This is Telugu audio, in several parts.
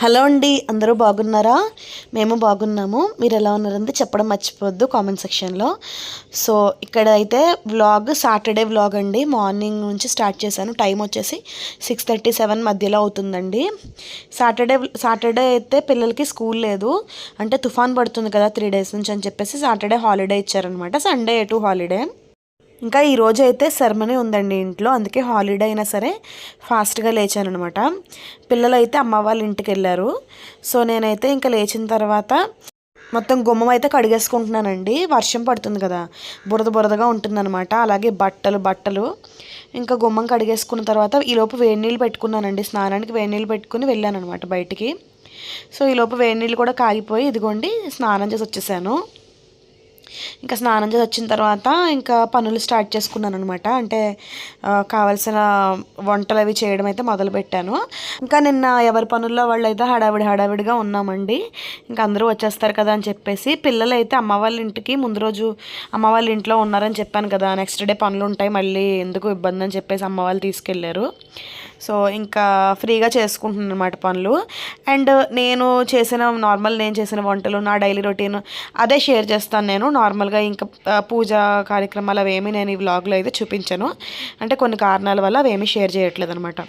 హలో అండి అందరూ బాగున్నారా? మేము బాగున్నాము. మీరు ఎలా ఉన్నారంటే చెప్పడం మర్చిపోవద్దు కామెంట్ సెక్షన్లో సో ఇక్కడ అయితే వ్లాగ్ సాటర్డే వ్లాగ్ అండి. మార్నింగ్ నుంచి స్టార్ట్ చేశాను. టైం వచ్చేసి సిక్స్ థర్టీ సెవెన్ మధ్యలో అవుతుందండి. సాటర్డే సాటర్డే అయితే పిల్లలకి స్కూల్ లేదు. అంటే తుఫాన్ పడుతుంది కదా త్రీ డేస్ నుంచి అని చెప్పేసి సాటర్డే హాలిడే ఇచ్చారనమాట సండే ఎటు హాలిడే ఇంకా ఈరోజు అయితే సెరమనీ ఉందండి ఇంట్లో అందుకే హాలిడే అయినా సరే ఫాస్ట్గా లేచాను అనమాట పిల్లలు అయితే అమ్మ వాళ్ళ ఇంటికి వెళ్ళారు. సో నేనైతే ఇంకా లేచిన తర్వాత మొత్తం గుమ్మం అయితే కడిగేసుకుంటున్నానండి. వర్షం పడుతుంది కదా బురద బురదగా ఉంటుందన్నమాట. అలాగే బట్టలు బట్టలు. ఇంకా గుమ్మం కడిగేసుకున్న తర్వాత ఈలోపు వేడి నీళ్ళు పెట్టుకున్నానండి. స్నానానికి వేడి నీళ్ళు పెట్టుకుని వెళ్ళాను అనమాట బయటికి. సో ఈలోపు వేడి నీళ్ళు కూడా కాగిపోయి ఇదిగోండి స్నానం చేసి వచ్చేసాను. ఇంకా స్నానం చేసి వచ్చిన తర్వాత ఇంకా పనులు స్టార్ట్ చేసుకున్నాను అనమాట అంటే కావాల్సిన వంటలు అవి చేయడం అయితే మొదలుపెట్టాను. ఇంకా నిన్న ఎవరి పనుల్లో వాళ్ళు అయితే హడావిడి హడావిడిగా ఉన్నామండి. ఇంకా అందరూ వచ్చేస్తారు కదా అని చెప్పేసి పిల్లలు అయితే అమ్మ వాళ్ళ ఇంటికి ముందు రోజు అమ్మ వాళ్ళ ఇంట్లో ఉన్నారని చెప్పాను కదా. నెక్స్ట్ డే పనులు ఉంటాయి మళ్ళీ ఎందుకు ఇబ్బంది అని చెప్పేసి అమ్మ వాళ్ళు తీసుకెళ్ళారు. సో ఇంకా ఫ్రీగా చేసుకుంటున్నాను అనమాట పనులు. అండ్ నేను చేసిన నార్మల్ నేను చేసిన వంటలు నా డైలీ రొటీన్ అదే షేర్ చేస్తాను నేను. నార్మల్గా ఇంకా పూజ కార్యక్రమాలు అవేమీ నేను ఈ వ్లాగ్లో అయితే చూపించాను. అంటే కొన్ని కారణాల వల్ల అవేమీ షేర్ చేయట్లేదు అనమాట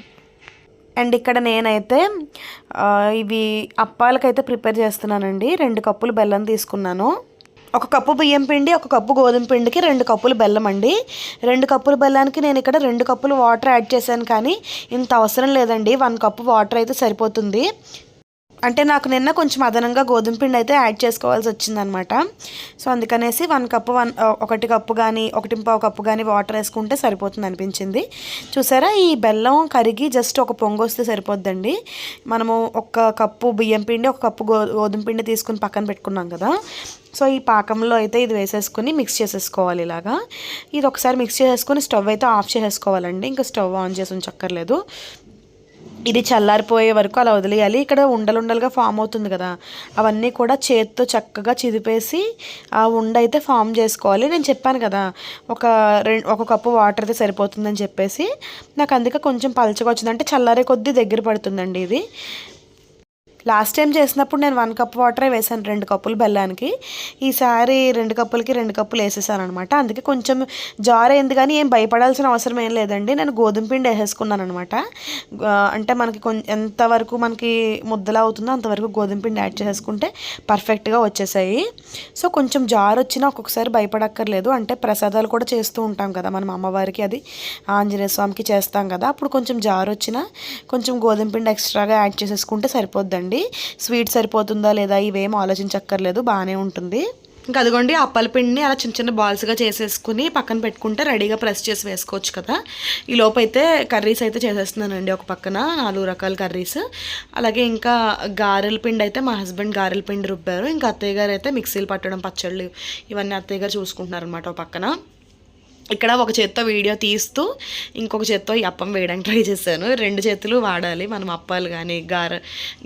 అండ్ ఇక్కడ నేనైతే ఇవి అప్పాలకైతే ప్రిపేర్ చేస్తున్నానండి. రెండు కప్పులు బెల్లం తీసుకున్నాను. ఒక కప్పు బియ్యం పిండి ఒక కప్పు గోధుమ పిండికి రెండు కప్పులు బెల్లం అండి. రెండు కప్పుల బెల్లానికి నేను ఇక్కడ రెండు కప్పులు వాటర్ యాడ్ చేశాను కానీ ఇంత అవసరం లేదండి. వన్ కప్పు వాటర్ అయితే సరిపోతుంది. అంటే నాకు నిన్న కొంచెం అదనంగా గోధుమ పిండి అయితే యాడ్ చేసుకోవాల్సి వచ్చిందనమాట. సో అందుకనేసి వన్ కప్పు వన్ ఒకటి కప్పు కానీ ఒకటి పావు కప్పు కానీ వాటర్ వేసుకుంటే సరిపోతుంది అనిపించింది. చూసారా? ఈ బెల్లం కరిగి జస్ట్ ఒక పొంగు వస్తే సరిపోద్దండి. మనము ఒక కప్పు బియ్యం పిండి ఒక కప్పు గో గోధుమ పిండి తీసుకుని పక్కన పెట్టుకున్నాం కదా. సో ఈ పాకంలో అయితే ఇది వేసేసుకొని మిక్స్ చేసేసుకోవాలి ఇలాగా. ఇది ఒకసారి మిక్స్ చేసేసుకొని స్టవ్ అయితే ఆఫ్ చేసేసుకోవాలండి. ఇంకా స్టవ్ ఆన్ చేసి ఉంచక్కర్లేదు. ఇది చల్లారిపోయే వరకు అలా వదిలేయాలి. ఇక్కడ ఉండలుండలుగా ఫామ్ అవుతుంది కదా. అవన్నీ కూడా చేతితో చక్కగా చిదిపేసి ఆ ఉండ అయితే ఫామ్ చేసుకోవాలి. నేను చెప్పాను కదా ఒక రెండు ఒక కప్పు వాటర్ అయితే సరిపోతుందని చెప్పేసి. నాకు అందుకే కొంచెం పలచగా వచ్చింది. అంటే చల్లారే కొద్దీ దగ్గర పడుతుందండి ఇది. లాస్ట్ టైం చేసినప్పుడు నేను వన్ కప్ వాటరే వేసాను రెండు కప్పులు బెల్లానికి. ఈసారి రెండు కప్పులకి రెండు కప్పులు వేసేసాను అనమాట అందుకే కొంచెం జార్ అయింది కానీ ఏం భయపడాల్సిన అవసరం ఏం లేదండి. నేను గోధుమ పిండి వేసేసుకున్నాను అనమాట అంటే మనకి కొంచెం ఎంతవరకు మనకి ముద్దలా అవుతుందో అంతవరకు గోధుమ పిండి యాడ్ చేసేసుకుంటే పర్ఫెక్ట్గా వచ్చేసాయి. సో కొంచెం జార్ వచ్చినా ఒక్కొక్కసారి భయపడక్కర్లేదు. అంటే ప్రసాదాలు కూడా చేస్తూ ఉంటాం కదా మనం అమ్మవారికి అది ఆంజనేయ స్వామికి చేస్తాం కదా. అప్పుడు కొంచెం జార్ వచ్చినా కొంచెం గోధుమ పిండి ఎక్స్ట్రాగా యాడ్ చేసేసుకుంటే సరిపోద్దండి. స్వీట్ సరిపోతుందా లేదా ఇవేం ఆలోచించక్కర్లేదు బాగానే ఉంటుంది. ఇంకా అదిగోండి అప్పల పిండిని అలా చిన్న చిన్న బాల్స్గా చేసేసుకుని పక్కన పెట్టుకుంటే రెడీగా ప్రెస్ చేసి వేసుకోవచ్చు కదా. ఈ లోపైతే అయితే కర్రీస్ అయితే చేసేస్తున్నానండి ఒక పక్కన నాలుగు రకాల కర్రీస్ అలాగే ఇంకా గారెల పిండి అయితే మా హస్బెండ్ గారెల పిండి రుబ్బారు. ఇంకా అత్తయ్య గారు అయితే మిక్సీలు పట్టడం పచ్చళ్ళు ఇవన్నీ అత్తయ్య గారు చూసుకుంటున్నారు అనమాట ఒక పక్కన. ఇక్కడ ఒక చేత్తో వీడియో తీస్తూ ఇంకొక చేత్తో ఈ అప్పం వేయడానికి ట్రై చేశాను. రెండు చేతులు వాడాలి. మనం అప్పాలు కానీ గార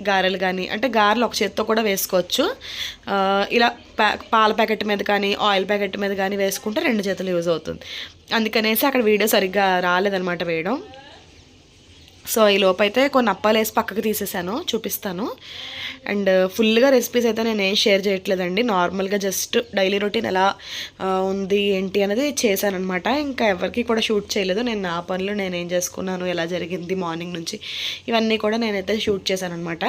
గారెలు కానీ అంటే గారెలు ఒక చేత్తో కూడా వేసుకోవచ్చు. ఇలా ప్యా పాల ప్యాకెట్ మీద కానీ ఆయిల్ ప్యాకెట్ మీద కానీ వేసుకుంటే రెండు చేతులు యూజ్ అవుతుంది. అందుకనేసి అక్కడ వీడియో సరిగ్గా రాలేదనమాట వేయడం. సో ఈ లోపైతే అయితే కొన్ని అప్పాలు వేసి పక్కకు తీసేసాను చూపిస్తాను. అండ్ uh, ఫుల్గా రెసిపీస్ అయితే నేను ఏం షేర్ చేయట్లేదండి. నార్మల్గా జస్ట్ డైలీ రొటీన్ ఎలా uh, ఉంది ఏంటి అనేది చేశాను అనమాట ఇంకా ఎవరికి కూడా షూట్ చేయలేదు. నేను నా పనులు నేను ఏం చేసుకున్నాను ఎలా జరిగింది మార్నింగ్ నుంచి ఇవన్నీ కూడా నేనైతే షూట్ చేశాను అనమాట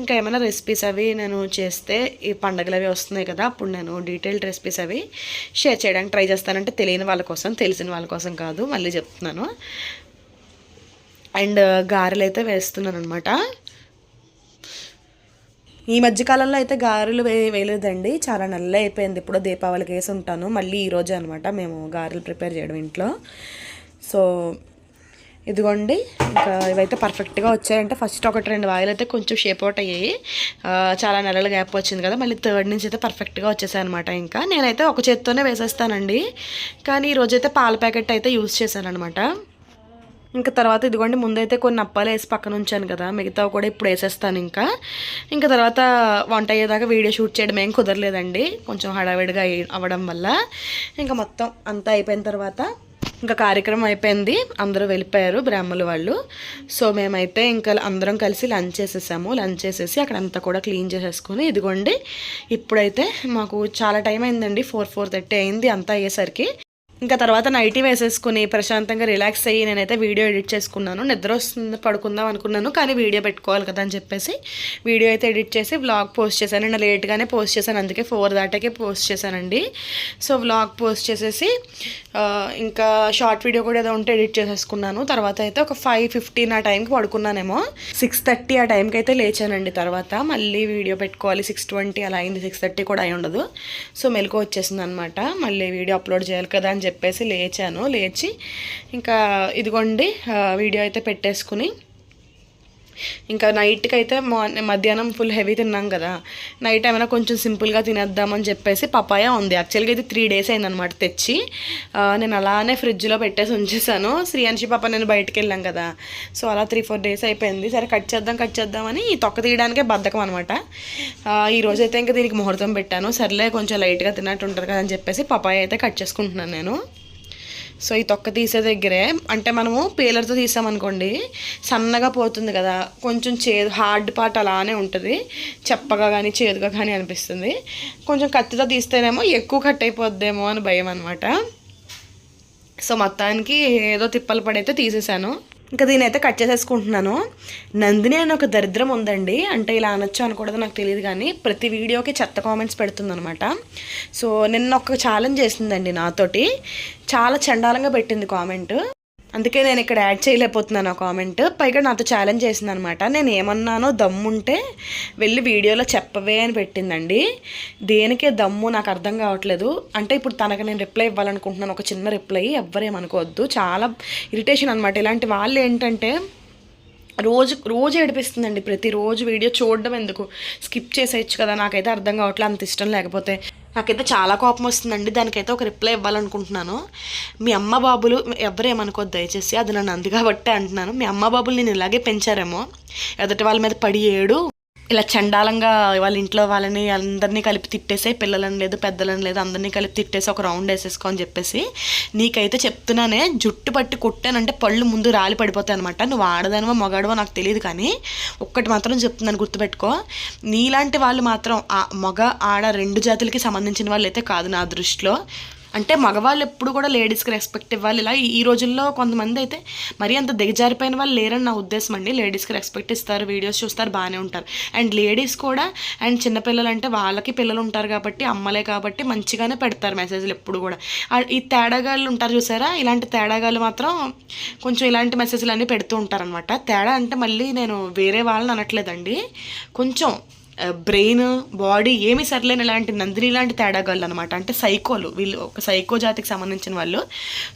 ఇంకా ఏమైనా రెసిపీస్ అవి నేను చేస్తే ఈ పండగలు అవి వస్తున్నాయి కదా అప్పుడు నేను డీటెయిల్డ్ రెసిపీస్ అవి షేర్ చేయడానికి ట్రై చేస్తానంటే తెలియని వాళ్ళ కోసం తెలిసిన వాళ్ళ కోసం కాదు మళ్ళీ చెప్తున్నాను. అండ్ uh, గారెలు అయితే వేస్తున్నాను అనమాట ఈ మధ్యకాలంలో అయితే గారెలు వే వేయలేదండి. చాలా నల్ల అయిపోయింది. ఇప్పుడు దీపావళికి వేసి ఉంటాను. మళ్ళీ ఈరోజు అనమాట మేము గారెలు ప్రిపేర్ చేయడం ఇంట్లో. సో ఇదిగోండి. ఇంకా ఇవైతే పర్ఫెక్ట్గా వచ్చాయంటే ఫస్ట్ ఒకటి రెండు వాయిలు అయితే కొంచెం షేప్ అవుట్ అయ్యాయి. చాలా నెలల గ్యాప్ వచ్చింది కదా. మళ్ళీ థర్డ్ నుంచి అయితే పర్ఫెక్ట్గా వచ్చేసాయి అనమాట ఇంకా. నేనైతే ఒక చేత్తోనే వేసేస్తానండి. కానీ ఈరోజైతే పాల ప్యాకెట్ అయితే యూస్ చేశాను అనమాట ఇంకా తర్వాత ఇదిగోండి ముందైతే కొన్ని అప్పాలు వేసి పక్కన ఉంచాను కదా మిగతా కూడా ఇప్పుడు వేసేస్తాను ఇంకా. ఇంకా తర్వాత వంట అయ్యేదాకా వీడియో షూట్ చేయడం ఏం కుదరలేదండి కొంచెం హడావిడిగా అవ్వడం వల్ల. ఇంకా మొత్తం అంతా అయిపోయిన తర్వాత ఇంకా కార్యక్రమం అయిపోయింది అందరూ వెళ్ళిపోయారు బ్రాహ్మణులు వాళ్ళు. సో మేమైతే ఇంకా అందరం కలిసి లంచ్ చేసేసాము లంచ్ చేసేసి అక్కడ అంతా కూడా క్లీన్ చేసేసుకుని ఇదిగోండి ఇప్పుడైతే మాకు చాలా టైం అయిందండి ఫోర్ ఫోర్ థర్టీ అయింది అంతా అయ్యేసరికి. ఇంకా తర్వాత నైటీ వేసేసుకుని ప్రశాంతంగా రిలాక్స్ అయ్యి నేనైతే వీడియో ఎడిట్ చేసుకున్నాను. నిద్ర వస్తుంది పడుకుందాం అనుకున్నాను కానీ వీడియో పెట్టుకోవాలి కదా అని చెప్పేసి వీడియో అయితే ఎడిట్ చేసి వ్లాగ్ పోస్ట్ చేశాను. నేను లేట్గానే పోస్ట్ చేశాను అందుకే ఫోర్ దాటాకే పోస్ట్ చేశానండి. సో వ్లాగ్ పోస్ట్ చేసేసి ఇంకా షార్ట్ వీడియో కూడా ఏదో ఉంటే ఎడిట్ చేసేసుకున్నాను. తర్వాత అయితే ఒక ఫైవ్ ఫిఫ్టీన్ ఆ టైంకి పడుకున్నానేమో. సిక్స్ థర్టీ ఆ టైంకి అయితే లేచానండి తర్వాత. మళ్ళీ వీడియో పెట్టుకోవాలి. సిక్స్ ట్వంటీ అలా అయింది. సిక్స్ థర్టీ కూడా అయి ఉండదు. సో మెలకు వచ్చేసింది అనమాట మళ్ళీ వీడియో అప్లోడ్ చేయాలి కదా అని చెప్పేసి లేచాను. లేచి ఇంకా ఇదిగోండి వీడియో అయితే పెట్టేసుకుని ఇంకా నైట్కి అయితే మార్నింగ్ మధ్యాహ్నం ఫుల్ హెవీ తిన్నాం కదా. నైట్ ఏమైనా కొంచెం సింపుల్గా తినేద్దామని చెప్పేసి పపాయ ఉంది. యాక్చువల్గా ఇది త్రీ డేస్ అయిందనమాట తెచ్చి. నేను అలానే ఫ్రిడ్జ్లో పెట్టేసి ఉంచేసాను. శ్రీయాంశి పాప నేను బయటికి వెళ్ళాం కదా. సో అలా త్రీ ఫోర్ డేస్ అయిపోయింది. సరే కట్ చేద్దాం కట్ చేద్దామని ఈ తొక్క తీయడానికే బద్ధకం అనమాట ఈరోజు అయితే ఇంకా దీనికి ముహూర్తం పెట్టాను. సర్లే కొంచెం లైట్గా తిన్నట్టు ఉంటారు కదా అని చెప్పేసి పపాయ అయితే కట్ చేసుకుంటున్నాను నేను. సో ఈ తొక్క తీసే దగ్గరే అంటే మనము పీలర్తో తీసామనుకోండి సన్నగా పోతుంది కదా కొంచెం చేదు హార్డ్ పార్ట్ అలానే ఉంటుంది చెప్పగా కానీ చేదుగా కానీ అనిపిస్తుంది. కొంచెం కత్తితో తీస్తేనేమో ఎక్కువ కట్ అయిపోద్దేమో అని భయం అనమాట సో మొత్తానికి ఏదో తిప్పలు పడైతే తీసేసాను. ఇంకా దీని అయితే కట్ చేసేసుకుంటున్నాను. నందిని అని ఒక దరిద్రం ఉందండి. అంటే ఇలా అనొచ్చు అనకూడదు నాకు తెలియదు కానీ ప్రతి వీడియోకి చెత్త కామెంట్స్ పెడుతుందనమాట సో నిన్న ఒక ఛాలెంజ్ చేసిందండి నాతోటి. చాలా చండాలంగా పెట్టింది కామెంట్ అందుకే నేను ఇక్కడ యాడ్ చేయలేకపోతున్నాను ఆ కామెంట్. పైగా నాతో ఛాలెంజ్ చేసింది అనమాట నేను ఏమన్నానో దమ్ముంటే వెళ్ళి వీడియోలో చెప్పవే అని పెట్టిందండి. దేనికే దమ్ము నాకు అర్థం కావట్లేదు. అంటే ఇప్పుడు తనకు నేను రిప్లై ఇవ్వాలనుకుంటున్నాను. ఒక చిన్న రిప్లై ఎవ్వరేమనుకోవద్దు చాలా ఇరిటేషన్ అనమాట ఇలాంటి వాళ్ళు ఏంటంటే రోజు రోజు ఏడిపిస్తుందండి ప్రతిరోజు వీడియో చూడడం ఎందుకు? స్కిప్ చేసేయచ్చు కదా. నాకైతే అర్థం కావట్లేదు అంత ఇష్టం లేకపోతే. నాకైతే చాలా కోపం వస్తుందండి. దానికైతే ఒక రిప్లై ఇవ్వాలనుకుంటున్నాను. మీ అమ్మ బాబులు ఎవరేమనుకోవద్దు దయచేసి అది నన్ను అంది కాబట్టే అంటున్నాను. మీ అమ్మ బాబులు నేను ఇలాగే పెంచారేమో. ఎదుటి వాళ్ళ మీద పడి ఏడు. ఇలా చండాలంగా వాళ్ళ ఇంట్లో వాళ్ళని అందరినీ కలిపి తిట్టేసే పిల్లలని లేదు పెద్దలని లేదు అందరినీ కలిపి తిట్టేసి ఒక రౌండ్ వేసేసుకో అని చెప్పేసి నీకైతే చెప్తున్నానే జుట్టు పట్టి కొట్టానంటే పళ్ళు ముందు రాలి పడిపోతాయి అనమాట నువ్వు ఆడదానివో మగాడవో నాకు తెలియదు కానీ ఒక్కటి మాత్రం చెప్తున్నాను గుర్తుపెట్టుకో. నీలాంటి వాళ్ళు మాత్రం ఆ మగ ఆడ రెండు జాతులకి సంబంధించిన వాళ్ళు అయితే కాదు నా దృష్టిలో. అంటే మగవాళ్ళు ఎప్పుడు కూడా లేడీస్కి రెస్పెక్ట్ ఇవ్వాలి. ఇలా ఈ- రోజుల్లో కొంతమంది అయితే మరీ అంత దిగజారిపోయిన వాళ్ళు లేరని నా ఉద్దేశం అండి. లేడీస్కి రెస్పెక్ట్ ఇస్తారు వీడియోస్ చూస్తారు బాగానే ఉంటారు. అండ్ లేడీస్ కూడా అండ్ చిన్నపిల్లలు అంటే వాళ్ళకి పిల్లలు ఉంటారు కాబట్టి అమ్మలే కాబట్టి మంచిగానే పెడతారు మెసేజ్లు ఎప్పుడు కూడా. ఈ తేడాగాళ్ళు ఉంటారు చూసారా? ఇలాంటి తేడాగాళ్ళు మాత్రం కొంచెం ఇలాంటి మెసేజ్లు అన్నీ పెడుతూ ఉంటారనమాట తేడా అంటే మళ్ళీ నేను వేరే వాళ్ళని అనట్లేదండి. కొంచెం బ్రెయిన్ బాడీ ఏమి సర్లేని ఇలాంటి నందిని లాంటి తేడాగాళ్ళు అనమాట అంటే సైకోలు వీళ్ళు ఒక సైకో జాతికి సంబంధించిన వాళ్ళు.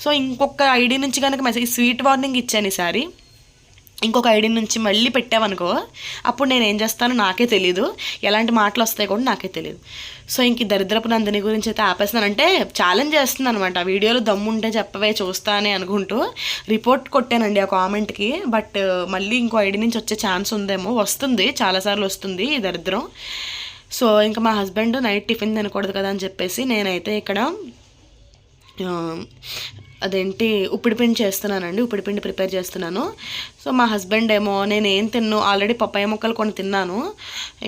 సో ఇంకొక ఐడి నుంచి కనుక మెసేజ్ స్వీట్ వార్నింగ్ ఇచ్చాను ఈసారి. ఇంకొక ఐడి నుంచి మళ్ళీ పెట్టావనుకో అప్పుడు నేను ఏం చేస్తానో నాకే తెలియదు ఎలాంటి మాటలు వస్తాయి కూడా నాకే తెలియదు సో ఇంక దరిద్రపు నందిని గురించి అయితే ఆపేస్తున్నాను అంటే ఛాలెంజ్ చేస్తున్నాను అనమాట వీడియోలో దమ్ముంటే చెప్పవే చూస్తానే అనుకుంటూ రిపోర్ట్ కొట్టానండి ఆ కామెంట్కి. బట్ మళ్ళీ ఇంకో ఐడి నుంచి వచ్చే ఛాన్స్ ఉందేమో వస్తుంది. చాలాసార్లు వస్తుంది ఈ దరిద్రం. సో ఇంకా మా హస్బెండ్ నైట్ టిఫిన్ తినకూడదు కదా అని చెప్పేసి నేనైతే ఇక్కడ అదేంటి ఉప్పిడిపిండి చేస్తున్నానండి ఉప్పిడిపిండి ప్రిపేర్ చేస్తున్నాను. సో మా హస్బెండ్ ఏమో నేను ఏం తిన్ను ఆల్రెడీ పప్పాయ ముక్కలు కొన్ని తిన్నాను.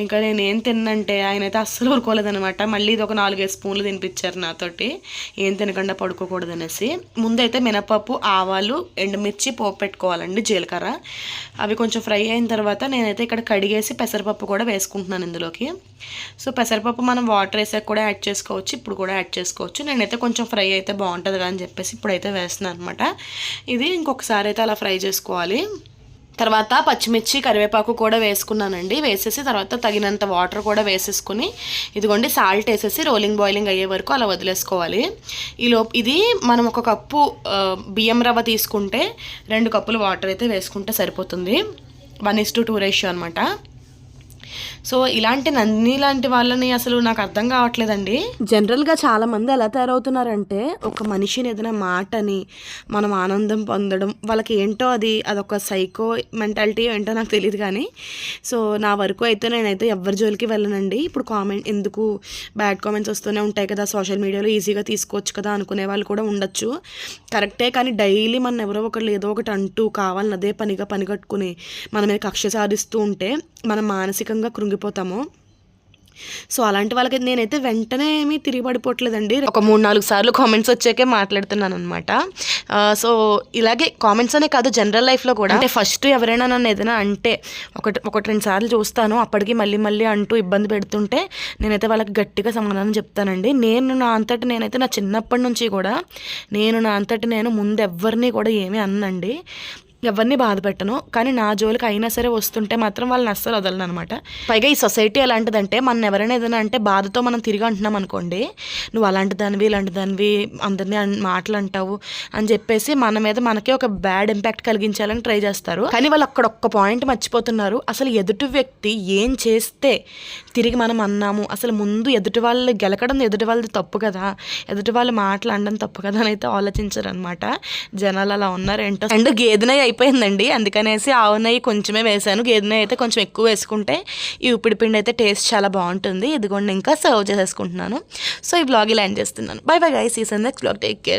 ఇంకా నేను ఏం తిన్నంటే ఆయన అయితే అస్సలు ఊరుకోలేదనమాట. మళ్ళీ ఇది ఒక నాలుగైదు స్పూన్లు తినిపించారు నాతోటి. ఏం తినకుండా పడుకోకూడదు అనేసి ముందైతే మినపప్పు ఆవాలు ఎండుమిర్చి పోపు పెట్టుకోవాలండి జీలకర్ర. అవి కొంచెం ఫ్రై అయిన తర్వాత నేనైతే ఇక్కడ కడిగేసి పెసరపప్పు కూడా వేసుకుంటున్నాను ఇందులోకి. సో పెసరపప్పు మనం వాటర్ వేసాక కూడా యాడ్ చేసుకోవచ్చు ఇప్పుడు కూడా యాడ్ చేసుకోవచ్చు. నేనైతే కొంచెం ఫ్రై అయితే బాగుంటుంది కదా అని చెప్పేసి ఇప్పుడైతే వేస్తున్నాను అనమాట ఇది ఇంకొకసారి అయితే అలా ఫ్రై చేసుకోవాలి. తర్వాత పచ్చిమిర్చి కరివేపాకు కూడా వేసుకున్నానండి. వేసేసి తర్వాత తగినంత వాటర్ కూడా వేసేసుకుని ఇదిగోండి సాల్ట్ వేసేసి రోలింగ్ బాయిలింగ్ అయ్యే వరకు అలా వదిలేసుకోవాలి. ఈలో ఇది మనం ఒక కప్పు బియ్యం రవ్వ తీసుకుంటే రెండు కప్పులు వాటర్ అయితే వేసుకుంటే సరిపోతుంది. One is to two ratio అనమాట సో ఇలాంటి నందిని లాంటి వాళ్ళని అసలు నాకు అర్థం కావట్లేదండి. జనరల్గా చాలా మంది ఎలా తయారవుతున్నారంటే ఒక మనిషిని ఏదైనా మాటని మనం ఆనందం పొందడం వాళ్ళకి ఏంటో అది అదొక సైకో మెంటాలిటీ ఏంటో నాకు తెలియదు కానీ సో నా వరకు అయితే నేనైతే ఎవరి జోలికి వెళ్ళనండి. ఇప్పుడు కామెంట్ ఎందుకు బ్యాడ్ కామెంట్స్ వస్తూనే ఉంటాయి కదా సోషల్ మీడియాలో ఈజీగా తీసుకోవచ్చు కదా అనుకునే వాళ్ళు కూడా ఉండొచ్చు. కరెక్టే కానీ డైలీ మన ఎవరో ఒకళ్ళు ఏదో ఒకటి అంటూ కావాలని అదే పనిగా పని కట్టుకుని మన మీద కక్ష సాధిస్తూ ఉంటే మనం మానసికంగా కృంగిపోతాము. సో అలాంటి వాళ్ళకి నేనైతే వెంటనే ఏమీ తిరిగి పడిపోవట్లేదండి ఒక మూడు నాలుగు సార్లు కామెంట్స్ వచ్చాకే మాట్లాడుతున్నాను అనమాట సో ఇలాగే కామెంట్స్ అనే కాదు జనరల్ లైఫ్లో కూడా. అంటే ఫస్ట్ ఎవరైనా నన్ను ఏదైనా అంటే ఒకటి ఒకటి రెండు సార్లు చూస్తాను అప్పటికి మళ్ళీ మళ్ళీ అంటూ ఇబ్బంది పెడుతుంటే నేనైతే వాళ్ళకి గట్టిగా సమాధానం చెప్తానండి. నేను నా అంతటి నేనైతే నా చిన్నప్పటి నుంచి కూడా నేను నా అంతటి నేను ముందు ఎవరిని కూడా ఏమీ అన్నండి. ఎవరిని బాధ పెట్టను కానీ నా జోలికి అయినా సరే వస్తుంటే మాత్రం వాళ్ళని అస్సలు వదలను అనమాట పైగా ఈ సొసైటీ ఎలాంటిదంటే మన ఎవరైనా ఏదైనా అంటే బాధతో మనం తిరిగి అంటున్నాం అనుకోండి నువ్వు అలాంటి దానివి ఇలాంటి దానివి అందరినీ అన్- మాటలు అంటావు అని చెప్పేసి మన మీద మనకే ఒక బ్యాడ్ ఇంపాక్ట్ కలిగించాలని ట్రై చేస్తారు. కానీ వాళ్ళు అక్కడ ఒక్క పాయింట్ మర్చిపోతున్నారు. అసలు ఎదుటి వ్యక్తి ఏం చేస్తే తిరిగి మనం అన్నాము అసలు ముందు ఎదుటి వాళ్ళు గెలకడం ఎదుటి వాళ్ళది తప్పు కదా ఎదుటి వాళ్ళు మాటలు అనడం తప్పు కదా అని అయితే ఆలోచించారు అనమాట జనాలు అలా ఉన్నారేంటో. అండ్ గేదె అయిపోయిందండి. అందుకనేసి ఆవు నెయ్యి కొంచెమే వేసాను. గేదె నెయ్యి అయితే కొంచెం ఎక్కువ వేసుకుంటే ఈ ఉప్పిడి పిండి అయితే టేస్ట్ చాలా బాగుంటుంది. ఇదిగోండి ఇంకా సర్వ్ చేసేసుకుంటున్నాను. సో ఈ బ్లాగ్ ఇలా ఎండ్ చేస్తున్నాను. బై బై గైస్ ఈ నెక్స్ట్ బ్లాగ్ టేక్ కేర్